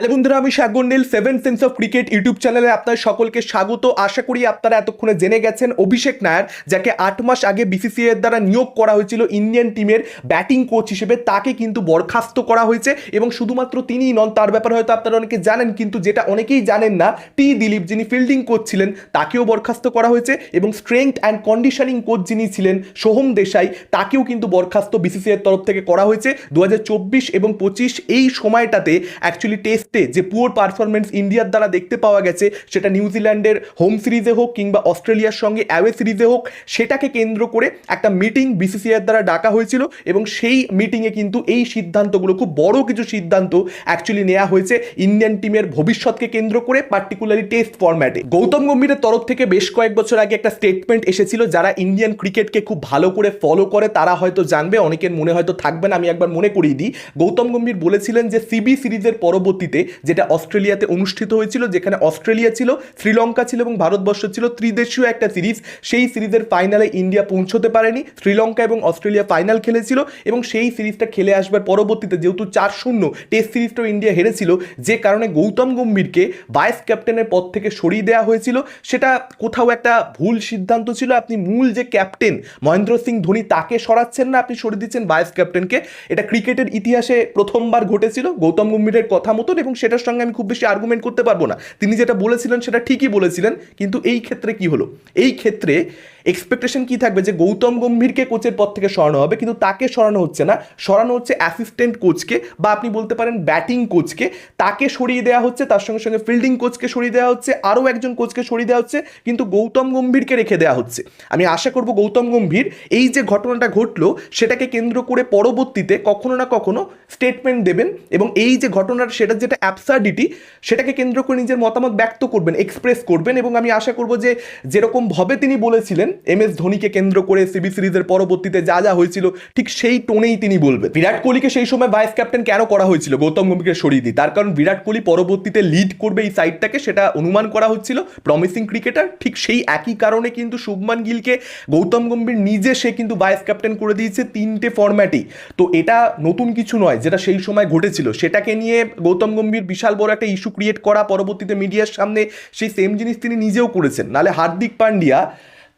Hello বন্ধুরা, আমি সাগন্ডিল seven sense of cricket YouTube চ্যানেলে আপনার সকলকে স্বাগত। আশা করি আপনারা এতক্ষণে জেনে গেছেন অভিষেক নায়ার, যাকে আট মাস আগে বিসিসিআই এর দ্বারা নিয়োগ করা হয়েছিল ইন্ডিয়ান টিমের ব্যাটিং কোচ হিসেবে, তাকে কিন্তু বরখাস্ত করা হয়েছে। এবং শুধুমাত্র তিনিই নন, তার ব্যাপারে হয়তো আপনারা অনেকে জানেন, কিন্তু যেটা অনেকেই জানেন না টি দিলীপ, যিনি ফিল্ডিং কোচ ছিলেন, তাকেও বরখাস্ত করা হয়েছে। এবং স্ট্রেংথ অ্যান্ড কন্ডিশনিং কোচ যিনি ছিলেন, সোহম দেশাই, তাকেও কিন্তু বরখাস্ত বিসিসিআই এর তরফ থেকে করা হয়েছে। দু হাজার চব্বিশ এবং পঁচিশ এই সময়টাতে অ্যাকচুয়ালি টেস্টে যে পুয়ার পারফরমেন্স ইন্ডিয়ার দ্বারা দেখতে পাওয়া গেছে, সেটা নিউজিল্যান্ডের হোম সিরিজে হোক কিংবা অস্ট্রেলিয়ার সঙ্গে অ্যাওয়ে সিরিজে হোক, সেটাকে কেন্দ্র করে একটা মিটিং বিসিসিআইয়ের দ্বারা ডাকা হয়েছিল এবং সেই মিটিংয়ে কিন্তু এই সিদ্ধান্তগুলো, খুব বড় কিছু সিদ্ধান্ত অ্যাকচুয়ালি নেওয়া হয়েছে ইন্ডিয়ান টিমের ভবিষ্যৎকে কেন্দ্র করে পার্টিকুলারলি টেস্ট ফরম্যাটে গৌতম গম্ভীরের তরফ থেকে বেশ কয়েক বছর আগে একটা স্টেটমেন্ট এসেছিল, যারা ইন্ডিয়ান ক্রিকেটকে খুব ভালো করে ফলো করে, তারা হয়তো জানবে, অনেকের মনে হয়তো থাকবে না, আমি একবার মনে করিয়ে দিই। গৌতম গম্ভীর বলেছিলেন যে সিবি সিরিজের পরবর্তীতে যেটা অস্ট্রেলিয়াতে অনুষ্ঠিত হয়েছিল, যেখানে অস্ট্রেলিয়া ছিল, শ্রীলঙ্কা ছিল এবং ভারতবর্ষ ছিল ত্রিদেশীয় একটা সিরিজ। সেই সিরিজের ফাইনালে ইন্ডিয়া পৌঁছতে পারেনি, শ্রীলঙ্কা এবং অস্ট্রেলিয়া ফাইনাল খেলেছিল এবং সেই সিরিজটা খেলে আসবার পরবর্তীতে যেহেতু চার শূন্য টেস্ট সিরিজটাও ইন্ডিয়া হেরেছিল, যে কারণে গৌতম গম্ভীরকে ভাইস ক্যাপ্টেনের পদ থেকে সরিয়ে দেওয়া হয়েছিল। সেটা কোথাও একটা ভুল সিদ্ধান্ত ছিল, আপনি মূল যে ক্যাপ্টেন মহেন্দ্র সিং ধোনি তাকে সরাচ্ছেন না, আপনি সরিয়ে দিচ্ছেন ভাইস ক্যাপ্টেনকে। এটা ক্রিকেটের ইতিহাসে প্রথমবার ঘটেছিল, গৌতম গম্ভীরের কথা মতন সেটার সঙ্গে আমি খুব বেশি আর্গুমেন্ট করতে পারব না। তিনি যেটা বলেছিলেন সেটা ঠিকই বলেছিলেন, কিন্তু এই ক্ষেত্রে কি হলো? এই ক্ষেত্রে এক্সপেকটেশন কি থাকবে যে গৌতম গম্ভীরকে কোচের পদ থেকে সরানো হবে, কিন্তু তাকে সরানো হচ্ছে না। সরানো হচ্ছে অ্যাসিস্ট্যান্ট কোচকে বা আপনি বলতে পারেন ব্যাটিং কোচকে তাকে সরিয়ে দেওয়া হচ্ছে, তার সঙ্গে সঙ্গে ফিল্ডিং কোচকে সরিয়ে দেওয়া হচ্ছে, আরও একজন কোচকে সরিয়ে দেওয়া হচ্ছে, কিন্তু গৌতম গম্ভীরকে রেখে দেওয়া হচ্ছে। আমি আশা করব গৌতম গম্ভীর এই যে ঘটনাটা ঘটলো, সেটাকে কেন্দ্র করে পরবর্তীতে কখনো না কখনো স্টেটমেন্ট দেবেন এবং এই যে ঘটনাটা, সেটা যেটা অ্যাবসার্ডিটি সেটাকে কেন্দ্র করে নিজের মতামত ব্যক্ত করবেন এক্সপ্রেস করবেন এবং আমি আশা করব যে যেরকমভাবে তিনি বলেছিলেন এম এস ধোনিকে কেন্দ্র করে সিবি সিরিজের পরবর্তীতে যা যা হয়েছিল, ঠিক সেই টোনেই তিনি বলবেন। বিরাট কোহলিকে সেই সময় ভাইস ক্যাপ্টেন কেন করা হয়েছিল? গৌতম গম্ভীরকে সরিয়ে দিই। তার কারণ বিরাট কোহলি পরবর্তীতে লিড করবে এই সাইডটাকে সেটা অনুমান করা হচ্ছিল। প্রমিসিং ক্রিকেটার ঠিক সেই একই কারণে কিন্তু শুভমান গিলকে গৌতম গম্ভীর নিজে সে কিন্তু ভাইস ক্যাপ্টেন করে দিয়েছে তিনটে ফরম্যাটেই তো এটা নতুন কিছু নয়, যেটা সেই সময় ঘটেছিল। সেটাকে নিয়ে গৌতম গম্ভীর বিশাল বড় একটা ইস্যু ক্রিয়েট করা পরবর্তীতে মিডিয়ার সামনে সেই সেম জিনিস তিনি নিজেও করেছেন। নালে হার্দিক পান্ডিয়া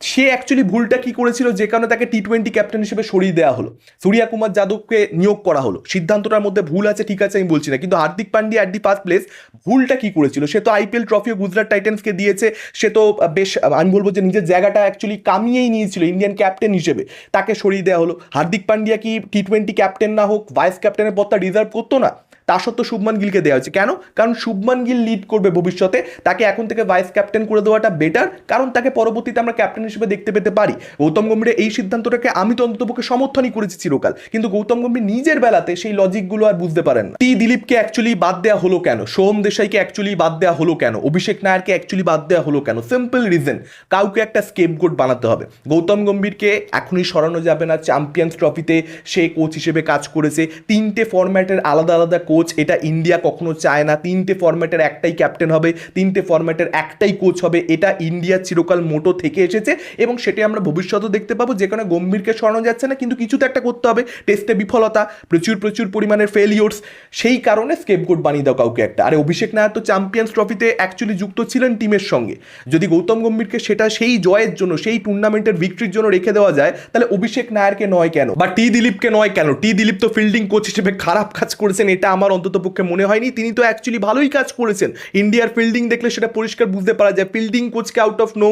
সে অ্যাকচুয়ালি ভুলটা কি করেছিল? যে কারণে তাকে টি টোয়েন্টি ক্যাপ্টেন হিসেবে সরিয়ে দেওয়া হলো। সূর্যা কুমার যাদবকে নিয়োগ করা হলো। সিদ্ধান্তটার মধ্যে ভুল আছে, ঠিক আছে, আমি বলছি না। কিন্তু Hardik Pandya at the first place ভুলটা কি করেছিল? সে তো আইপিএল ট্রফিও গুজরাট টাইটেন্সকে দিয়েছে। সে তো বেশ, আমি বলব যে নিজের জায়গাটা অ্যাকচুয়ালি কামিয়েই নিয়েছিল ইন্ডিয়ান ক্যাপ্টেন হিসেবে। তাকে সরিয়ে দেওয়া হলো। হার্দিক পান্ডিয়া কি টি টোয়েন্টি ক্যাপ্টেন না হোক ভাইস ক্যাপ্টেনের পদটা রিজার্ভ করতো না? তা সত্ত্বেও শুভমান গিলকে দেওয়া হয়েছে। কেন? কারণ শুভমান গিল লিড করবে ভবিষ্যতে। তাকে এখন থেকে ভাইস ক্যাপ্টেন করে দেওয়াটা বেটার কারণ তাকে পরবর্তীতে আমরা ক্যাপ্টেন হিসেবে দেখতে পেতে পারি। গৌতম গম্ভীরের এই সিদ্ধান্তটাকে আমি তো অন্ততপক্ষে সমর্থনই করেছি চিরকাল। কিন্তু গৌতম গম্ভীর নিজের বেলাতে সেই লজিকগুলো আর বুঝতে পারেন না। টি দিলীপকে অ্যাকচুয়ালি বাদ দেওয়া হলো কেন? সোহম দেশাইকে অ্যাকচুয়ালি বাদ দেওয়া হলো কেন? অভিষেক নায়ারকে অ্যাকচুয়ালি বাদ দেওয়া হলো কেন? সিম্পল রিজন কাউকে একটা স্কেপ গোট বানাতে হবে। গৌতম গম্ভীরকে এখনই সরানো যাবে না। চ্যাম্পিয়ন্স ট্রফিতে সে কোচ হিসেবে কাজ করেছে। তিনটে ফরম্যাটের আলাদা আলাদা কোচ এটা ইন্ডিয়া কখনো চায় না। তিনটে ফরম্যাটের একটাই ক্যাপ্টেন হবে, তিনটে ফরম্যাটের একটাই কোচ হবে। এটা ইন্ডিয়া চিরকাল মোটো থেকে এসেছে এবং সেটাই আমরা ভবিষ্যতেও দেখতে পাবো। যেখানে গম্ভীরকে সরানো যাচ্ছে না, কিন্তু কিছু তো একটা করতে হবে। টেস্টে বিফলতা, প্রচুর প্রচুর পরিমাণের ফেলিওর্স সেই কারণে স্কেপ স্কেপগোট বানিয়ে দাও কাউকে একটা। আরে অভিষেক নায়ার তো চ্যাম্পিয়ন্স ট্রফিতে অ্যাকচুয়ালি যুক্ত ছিলেন টিমের সঙ্গে। যদি গৌতম গম্ভীরকে সেটা সেই জয়ের জন্য, সেই টুর্নামেন্টের ভিক্টরির জন্য রেখে দেওয়া যায়, তাহলে অভিষেক নায়ারকে নয় কেন? বা টি দিলীপকে নয় কেন? টি দিলীপ তো ফিল্ডিং কোচ হিসেবে খারাপ কাজ করেছেন, এটা আমার অন্তত পক্ষে মনে হয়নি। তিনি তো অ্যাকচুয়ালি ভালোই কাজ করেছেন। ইন্ডিয়ার ফিল্ডিং দেখলে সেটা পরিষ্কার বুঝতে পারা যায়। ফিল্ডিং কোচকে আউট অফ নো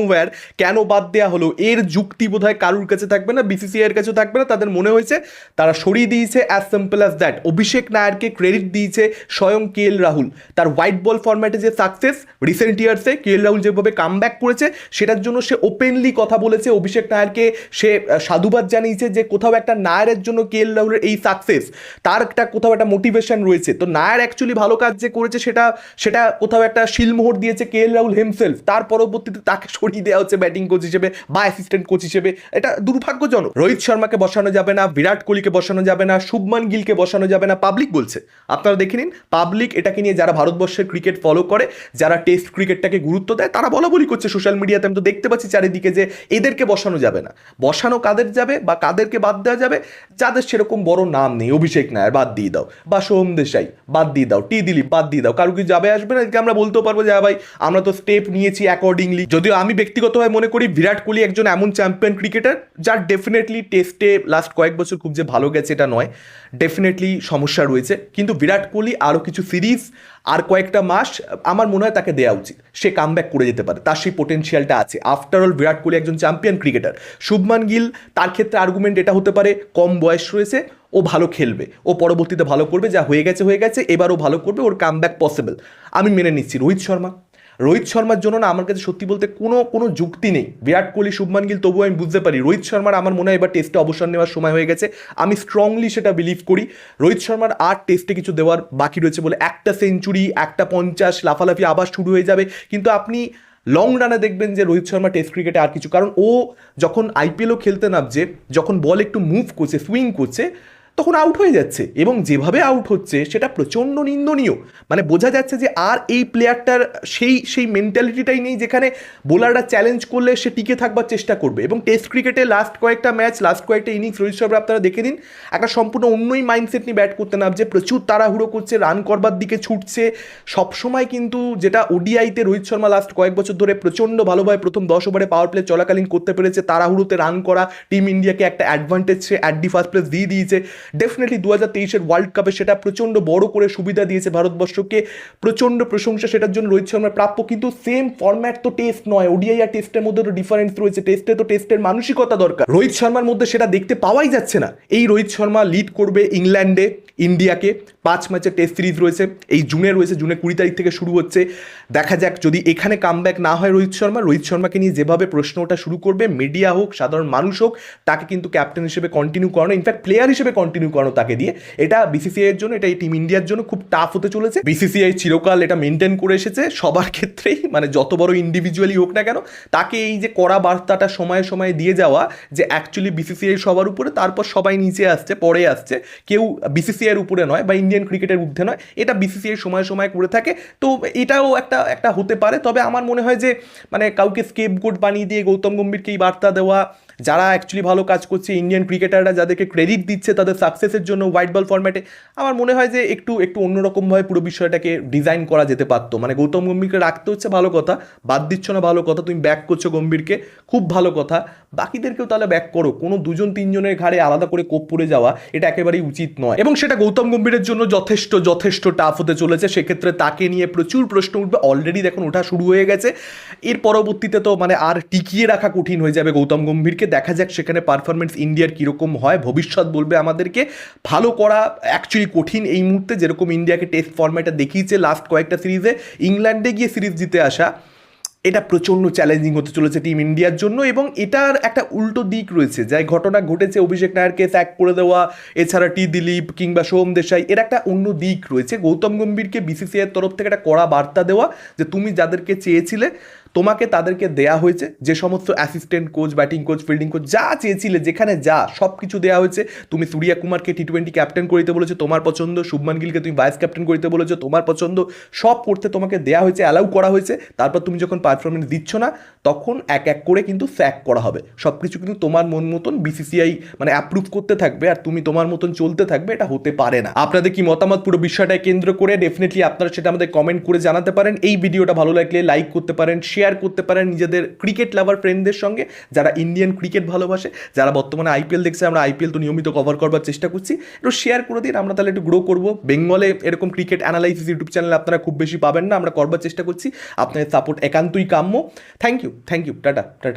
কেন বাদ দেওয়া হলো? এর যুক্তি বোধহয় কারুর কাছে থাকবে না বিসিসিআই এর কাছেও থাকবে না। তাদের মনে হয়েছে তারা সরিয়ে দিয়েছে as simple as that Abhishek নায়ারকে credit দিয়েছে স্বয়ং কে এল রাহুল তার হোয়াইট বল ফরম্যাটে যে সাকসেস রিসেন্ট ইয়ার্সে কে এল রাহুল যেভাবে কাম করেছে, সেটার জন্য সে ওপেনলি কথা বলেছে। অভিষেক নায়ারকে সে সাধুবাদ জানিয়েছে যে কোথাও একটা নায়ারের জন্য কে এল রাহুলের এই সাকসেস তার একটা কোথাও একটা মোটিভেশন রয়েছে। তো নায়ার অ্যাকচুয়ালি ভালো কাজ যে করেছে সেটা সেটা কোথাও একটা শিলমোহর দিয়েছে কে এল রাহুল হেমসেলফ তার পরবর্তীতে তাকে সরিয়ে দেওয়া হচ্ছে ব্যাটিং কোচ হিসেবে বা অ্যাসিস্ট্যান্ট কোচ হিসেবে। এটা দুর্ভাগ্যজনক। রোহিত শর্মাকে বসানো যাবে না, বিরাট কোহলিকে বসানো যাবে না, শুভমান গিলকে বসানো যাবে না পাবলিক বলছে। আপনারা দেখে নিন পাবলিক এটাকে নিয়ে যারা ভারতবর্ষের ক্রিকেট ফলো করে, যারা টেস্ট ক্রিকেটটাকে গুরুত্ব দেয়, তারা বলা বলি করছে সোশ্যাল মিডিয়াতে আমি তো দেখতে পাচ্ছি চারিদিকে যে এদেরকে বসানো যাবে না। বসানো কাদের যাবে বা কাদেরকে বাদ দেওয়া যাবে? যাদের সেরকম বড় নাম নেই, অভিষেক নায়ার বাদ দিয়ে দাও। বা সোহম দেশাই বাদ দিয়ে দাও, টি দিলি, বাদ দিয়ে দাও, কারও কি যাবে আসবে না আমরা বলতেও পারব যে হ্যাঁ ভাই, আমরা তো স্টেপ নিয়েছি অ্যাকর্ডিংলি যদিও আমি ব্যক্তিগতভাবে মনে করি বিরাট কোহলি একজন এমন চ্যাম্পিয়ন ক্রিকেটার যার ডেফিনেটলি টেস্টে লাস্ট কয়েক বছর খুব যে ভালো গেছে, এটা নয়। ডেফিনেটলি সমস্যা রয়েছে। কিন্তু বিরাট কোহলি আরও কিছু সিরিজ আর কয়েকটা মাস আমার মনে হয় তাকে দেওয়া উচিত। সে কাম করে যেতে পারে। তার সেই পোটেনশিয়ালটা আছে। আফটার অল বিরাট কোহলি একজন চ্যাম্পিয়ন ক্রিকেটার শুভমান গিল, তার ক্ষেত্রে আর্গুমেন্ট এটা হতে পারে, কম বয়স রয়েছে, ও ভালো খেলবে। ও পরবর্তীতে ভালো করবে, যা হয়ে গেছে হয়ে গেছে এবারও ভালো করবে, ওর কাম পসিবল আমি মেনে নিচ্ছি। রোহিত শর্মা। রোহিত শর্মার জন্য না আমার কাছে সত্যি বলতে কোনো কোনো যুক্তি নেই। বিরাট কোহলি, শুভমান গিল, তবুও আমি বুঝতে পারি। রোহিত শর্মার আমার মনে হয় এবার টেস্টে অবসর নেওয়ার সময় হয়ে গেছে। আমি স্ট্রংলি সেটা বিলিভ করি। রোহিত শর্মার আর টেস্টে কিছু দেওয়ার বাকি রয়েছে বলে একটা সেঞ্চুরি একটা পঞ্চাশ, লাফালাফি আবার শুরু হয়ে যাবে। কিন্তু আপনি লং রানে দেখবেন যে রোহিত শর্মা টেস্ট ক্রিকেটে আর কিছু। কারণ ও যখন আইপিএলও খেলতে নামছে, যখন বল একটু মুভ করছে সুইং করছে তখন আউট হয়ে যাচ্ছে। এবং যেভাবে আউট হচ্ছে, সেটা প্রচণ্ড নিন্দনীয়। মানে বোঝা যাচ্ছে যে আর এই প্লেয়ারটার সেই সেই মেন্টালিটিটাই নেই যেখানে বোলাররা চ্যালেঞ্জ করলে সে টিকে থাকবার চেষ্টা করবে। এবং টেস্ট ক্রিকেটে লাস্ট কয়েকটা ম্যাচ লাস্ট কয়েকটা ইনিংস রোহিত শর্মা আপনারা দেখে দিন একটা সম্পূর্ণ অন্যই মাইন্ডসেট নিয়ে ব্যাট করতে নামছে। প্রচুর তাড়াহুড়ো করছে রান করবার দিকে ছুটছে। সবসময় কিন্তু যেটা ওডিআইতে রোহিত শর্মা লাস্ট কয়েক বছর ধরে প্রচণ্ড ভালোভাবে প্রথম দশ ওভারে পাওয়ার প্লে চলাকালীন করতে পেরেছে। তাড়াহুড়োতে রান করা টিম ইন্ডিয়াকে একটা অ্যাডভান্টেজ সে অ্যাট দি ফার্স্ট প্লেস দিয়ে দিয়েছে। ডেফিনেটলি দু হাজার তেইশের ওয়ার্ল্ড কাপে সেটা প্রচণ্ড বড় করে সুবিধা দিয়েছে ভারতবর্ষকে। প্রচণ্ড প্রশংসা সেটার জন্য রোহিত শর্মার প্রাপ্য, কিন্তু সেম ফরম্যাট তো টেস্ট নয়। ওডিআই আর টেস্টের মধ্যে তো ডিফারেন্স রয়েছে। টেস্টে তো টেস্টের মানসিকতা দরকার। রোহিত শর্মার মধ্যে সেটা দেখতে পাওয়াই যাচ্ছে না। এই রোহিত শর্মা লিড করবে ইংল্যান্ডে, ইন্ডিয়াকে। পাঁচ ম্যাচের টেস্ট সিরিজ রয়েছে। এই জুনে রয়েছে, জুনে কুড়ি তারিখ থেকে শুরু হচ্ছে। দেখা যাক, যদি এখানে কামব্যাক না হয় রোহিত শর্মা, রোহিত শর্মাকে নিয়ে যেভাবে প্রশ্ন ওঠা শুরু করবে মিডিয়া হোক, সাধারণ মানুষ হোক, তাকে কিন্তু ক্যাপ্টেন হিসেবে কন্টিনিউ করানো ইনফ্যাক্ট প্লেয়ার হিসেবে কন্টিনিউ করানো তাকে দিয়ে। এটা বিসিসিআই এর জন্য, এটা টিম ইন্ডিয়ার জন্য খুব টাফ হতে চলেছে। বিসিসিআই চিরকাল এটা মেনটেন করে এসেছে সবার ক্ষেত্রেই মানে যত বড় ইন্ডিভিজুয়ালি হোক না কেন, তাকে এই যে কড়া বার্তাটা সময়ে সময়ে দিয়ে যাওয়া, যে অ্যাকচুয়ালি বিসিসিআই সবার উপরে, তারপর সবাই নিচে আসছে পরে আসছে, কেউ বিসিসিআই এর উপরে নয় বা ইন্ডিয়ান ক্রিকেটের ঊর্ধ্বে নয়, এটা বিসিসিআই সময় সময় করে থাকে। তো এটাও একটা একটা হতে পারে, তবে আমার মনে হয় যে মানে কাউকে স্কেপ গোট বানিয়ে দিয়ে গৌতম গম্ভীরকে এই বার্তা দেওয়া যারা অ্যাকচুয়ালি ভালো কাজ করছে ইন্ডিয়ান ক্রিকেটাররা যাদেরকে ক্রেডিট দিচ্ছে তাদের সাকসেসের জন্য হোয়াইট বল ফরম্যাটে আমার মনে হয় যে একটু একটু অন্যরকমভাবে পুরো বিষয়টাকে ডিজাইন করা যেতে পারতো। মানে গৌতম গম্ভীরকে রাখতে হচ্ছে ভালো কথা, বাদ দিচ্ছ না ভালো কথা, তুমি ব্যাক করছ গম্ভীরকে, খুব ভালো কথা। বাকিদেরকেও তাহলে ব্যাক করো। কোনো দুজন, তিনজনের ঘাড়ে আলাদা করে কোপ পড়ে যাওয়া, এটা একেবারেই উচিত নয়। এবং সেটা গৌতম গম্ভীরের জন্য যথেষ্ট যথেষ্ট টাফ হতে চলেছে। সেক্ষেত্রে তাকে নিয়ে প্রচুর প্রশ্ন উঠবে। অলরেডি দেখুন, ওঠা শুরু হয়ে গেছে। এর পরবর্তীতে তো মানে আর টিকিয়ে রাখা কঠিন হয়ে যাবে গৌতম গম্ভীরকে। দেখা যাক সেখানে পারফরমেন্স ইন্ডিয়ার কীরকম হয়। ভবিষ্যৎ বলবে আমাদেরকে। ভালো করা অ্যাকচুয়ালি কঠিন এই মুহূর্তে। যেরকম ইন্ডিয়াকে টেস্ট ফর্ম্যাটে দেখিয়েছে লাস্ট কয়েকটা সিরিজে ইংল্যান্ডে গিয়ে সিরিজ জিতে আসা। এটা প্রচণ্ড চ্যালেঞ্জিং হতে চলেছে টিম ইন্ডিয়ার জন্য এবং এটার একটা উল্টো দিক রয়েছে। যাই ঘটনা ঘটেছে, অভিষেক নায়ারকে স্যাক করে দেওয়া, এছাড়া টি দিলীপ কিংবা সোম দেশাই, এর একটা অন্য দিক রয়েছে। গৌতম গম্ভীরকে বিসিসিআইয়ের তরফ থেকে একটা কড়া বার্তা দেওয়া যে, তুমি যাদেরকে চেয়েছিলে তোমাকে তাদেরকে দেয়া হয়েছে যে সমস্ত assistant coach batting coach fielding coach যা চেয়েছিলে, যেখানে যা সব কিছু দেওয়া হয়েছে। তুমি সূর্যা কুমারকে টি টোয়েন্টি ক্যাপ্টেন করিতে বলেছ, তোমার পছন্দ। শুভমান গিলকে তুমি ভাইস ক্যাপ্টেন করিতে বলেছ, তোমার পছন্দ। সব করতে তোমাকে দেয়া হয়েছে অ্যালাউ করা হয়েছে। তারপর তুমি যখন পারফরমেন্স দিচ্ছ না, তখন এক এক করে কিন্তু স্যাক করা হবে। সব কিছু কিন্তু তোমার মন মতন বিসিসিআই মানে অ্যাপ্রুভ করতে থাকবে আর তুমি তোমার মতন চলতে থাকবে, এটা হতে পারে না। আপনাদের কি মতামত? পুরো বিষয়টাকে কেন্দ্র করে ডেফিনেটলি আপনারা সেটা আমাদের কমেন্ট করে জানাতে পারেন। এই ভিডিওটা ভালো লাগলে লাইক করতে পারেন শেয়ার করতে পারেন নিজেদের ক্রিকেট লাভার ফ্রেন্ডদের সঙ্গে, যারা ইন্ডিয়ান ক্রিকেট ভালোবাসে, যারা বর্তমানে আইপিএল দেখছে, আমরা আইপিএল তো নিয়মিত কভার করবার চেষ্টা করছি। একটু শেয়ার করে দিন, আমরা তাহলে একটু গ্রো করব। বেঙ্গলে এরকম ক্রিকেট অ্যানালাইসিস ইউটিউব চ্যানেল আপনারা খুব বেশি পাবেন না, আমরা করবার চেষ্টা করছি। আপনাদের সাপোর্ট একান্তই কাম্য। Thank you thank you tata tata.